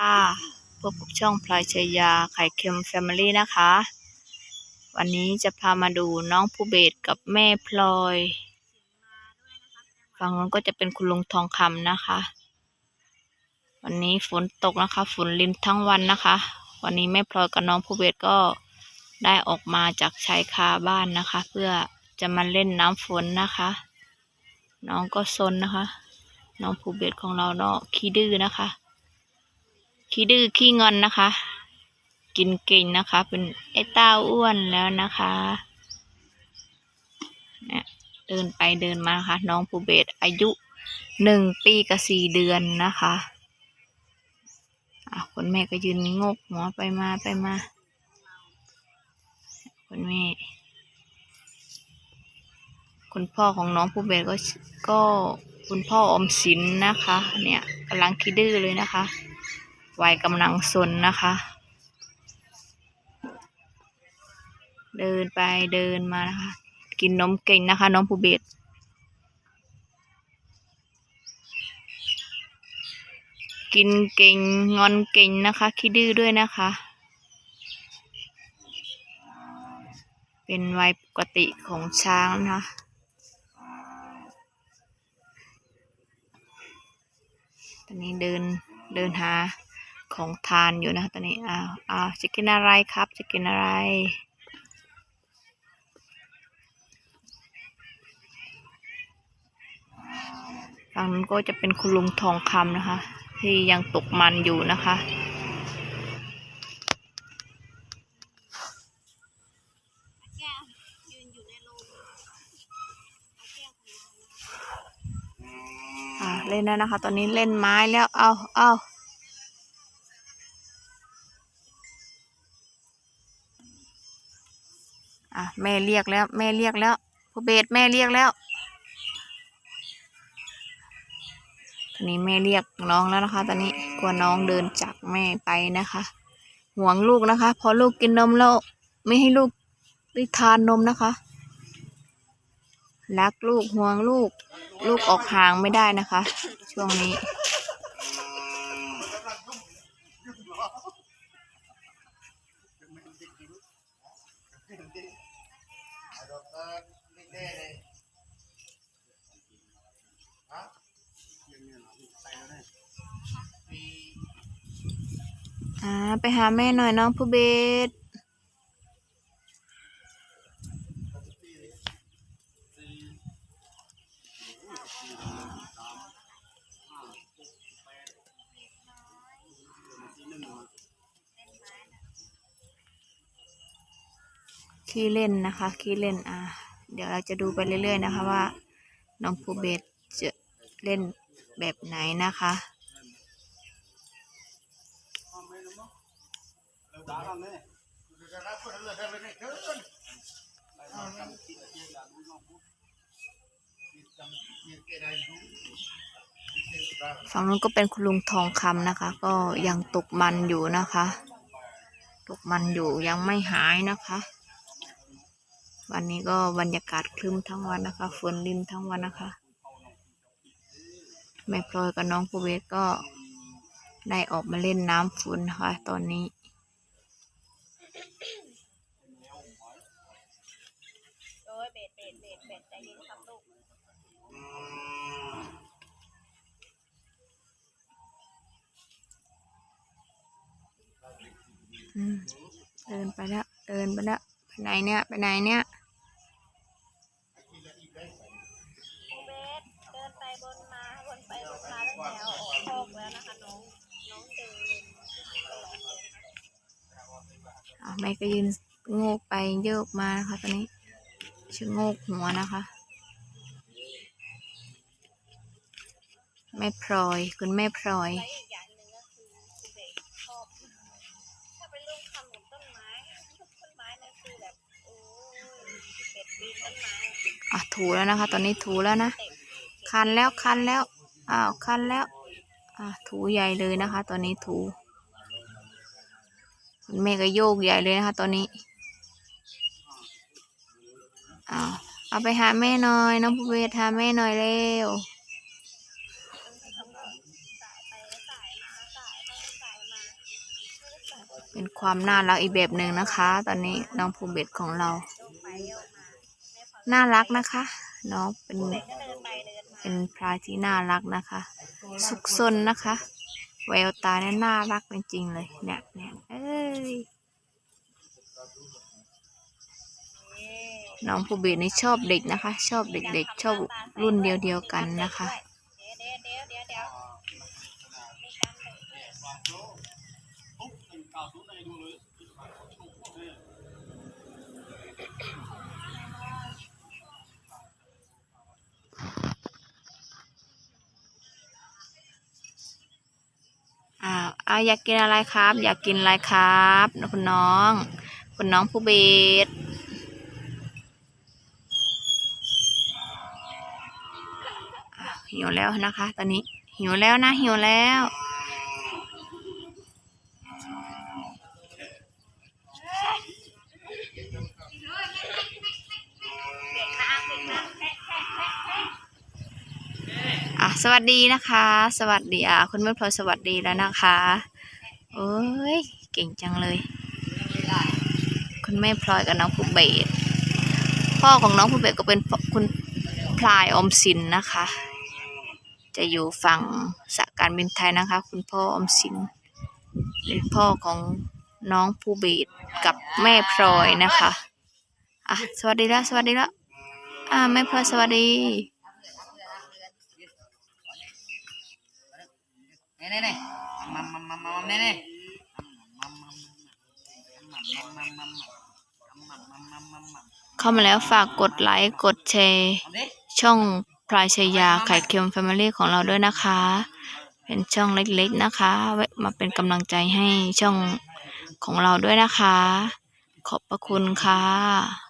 ค่ะพบกับช่องพลอยชยาไข่เค็มแฟมิลี่นะคะ วันนี้จะพามาดูน้องภูเบศกับแม่พลอยฝั่งนู้นก็จะเป็นคุณลุงทองคำนะคะ วันนี้ฝนตกนะคะ ฝนริมทั้งวันนะคะ วันนี้แม่พลอยกับน้องภูเบศก็ได้ออกมาจากชายคาบ้านนะคะ เพื่อจะมาเล่นน้ำฝนนะคะ น้องก็ซนนะคะ น้องภูเบศของเราเนาะขี้ดื้อนะคะ ขี้ดื้อขี้งอนนะคะ กินเก่งนะคะ เป็นไอ้เต้าอ้วนแล้วนะคะเนี่ยเดินไปเดินมานะคะน้องภูเบศอายุหนึ่งปีกับสี่เดือนนะคะคุณแม่ก็ยืนงกหัวไปมาไปมาคุณแม่คุณพ่อของน้องภูเบศก็ก็คุณพ่ออมสินนะคะ เนี่ยกำลังขี้ดื้อเลยนะคะ วัยกำลังซนนะคะ เดินไปเดินมานะคะ กินนมเก่งนะคะ น้องภูเบศกินเก่งงอนเก่งนะคะขี้ดื้อด้วยนะคะ เป็นวัยปกติของช้างนะคะตอนนี้เดินเดินหา ของทานอยู่นะคะตอนนี้อ้าวอ้าวจะกินอะไรครับ จะกินอะไร ฝั่งนั้นก็จะเป็นคุณลุงทองคำนะคะ ที่ยังตกมันอยู่นะคะอ่าเล่นแล้วนะคะ ตอนนี้เล่นไม้แล้ว เอาเอา อะแม่เรียกแล้วแม่เรียกแล้วพ่อเบสแม่เรียกแล้วตอนนี้แม่เรียกน้องแล้วนะคะ ตอนนี้กลัวน้องเดินจากแม่ไปนะคะ ห่วงลูกนะคะ พอลูกกินนมแล้วไม่ให้ลูกได้ทานนมนะคะรักลูกห่วงลูก ลูกออกห่างไม่ได้นะคะ ช่วงนี้ ไปหาแม่หน่อยน้องผู้เบส ขี้เล่นนะคะขี้เล่นอะเดี๋ยวเราจะดูไปเรื่อยๆนะคะว่าน้องภูเบศจะเล่นแบบไหนนะคะฝั่งนู้นก็เป็นคุณลุงทองคำนะคะ ก็ยังตกมันอยู่นะคะ ตกมันอยู่ยังไม่หายนะคะ วันนี้ก็บรรยากาศครึ้มทั้งวันนะคะฝนริมทั้งวันนะคะ แม่พลอยกับน้องภูเวศก็ได้ออกมาเล่นน้ำฝนนะคะตอนนี้ โอ้ยเบ็ดเบ็ดเบ็ดเบ็ดใจเย็นครับลูกเดินไปแล้วเดินไปแล้วไปไหนเนี่ย ไปไหนเนี่ย แม่ก็ยืนโงกไปโยกมานะคะตอนนี้ชะโงกหัวนะคะ แม่พลอย คุณแม่พลอยและอีกอย่างหนึ่งก็คือคือเบ็ดชอบถ้าเป็นลูกคำของต้นไม้ต้นไม้นั่นคือแบบโอ้ยเบ็ดปีนต้นไม้อะถูแล้วนะคะ ตอนนี้ถูแล้วนะ คันแล้วคันแล้ว อ้าว คันแล้ว อะถูใหญ่เลยนะคะ ตอนนี้ถู แม่ก็โยกใหญ่เลยนะคะตอนนี้อ้าเอาไปหาแม่หน่อยน้องภูเวศหาแม่หน่อยเร็วเป็นความน่ารักอีกแบบหนึ่งนะคะ ตอนนี้น้องภูเบศของเรา น่ารักนะคะน้องเป็นเป็นพลายที่น่ารักนะคะ สุขสนนะคะแววตาเนี่ยน่ารักจริงๆเลยเนี่ยเนี่ยเอ้ย น้องภูเบศนี่ชอบเด็กนะคะ ชอบเด็กๆ ชอบรุ่นเดียวๆกันนะคะ อ้าวอ้าอยากกินอะไรครับ อยากกินอะไรครับคุณน้อง คุณน้องผู้เบสหิวแล้วนะคะ ตอนนี้หิวแล้วนะหิวแล้ว สวัสดีนะคะ สวัสดีอะคุณแม่พลอยสวัสดีแล้วนะคะโอ้ยเก่งจังเลย คุณแม่พลอยกับน้องภูเบศพ่อของน้องภูเบศก็เป็นคุณพลายอมสินนะคะ จะอยู่ฝั่งสาการบินไทยนะคะ คุณพ่ออมสินเป็นพ่อของน้องภูเบศกับแม่พลอยนะคะอะสวัสดีแล้วสวัสดีแล้วอ่าแม่พลอยสวัสดี นี่นี่น่มัมมัมมัมมัน่เข้ามาแล้วฝากกดไลค์กดแชร์ช่องพลายชยาไข่เค็มแฟมิลี่ของเราด้วยนะคะ เป็นช่องเล็กๆนะคะไว้มาเป็นกำลังใจให้ช่องของเราด้วยนะคะ ขอบพระคุณค่ะ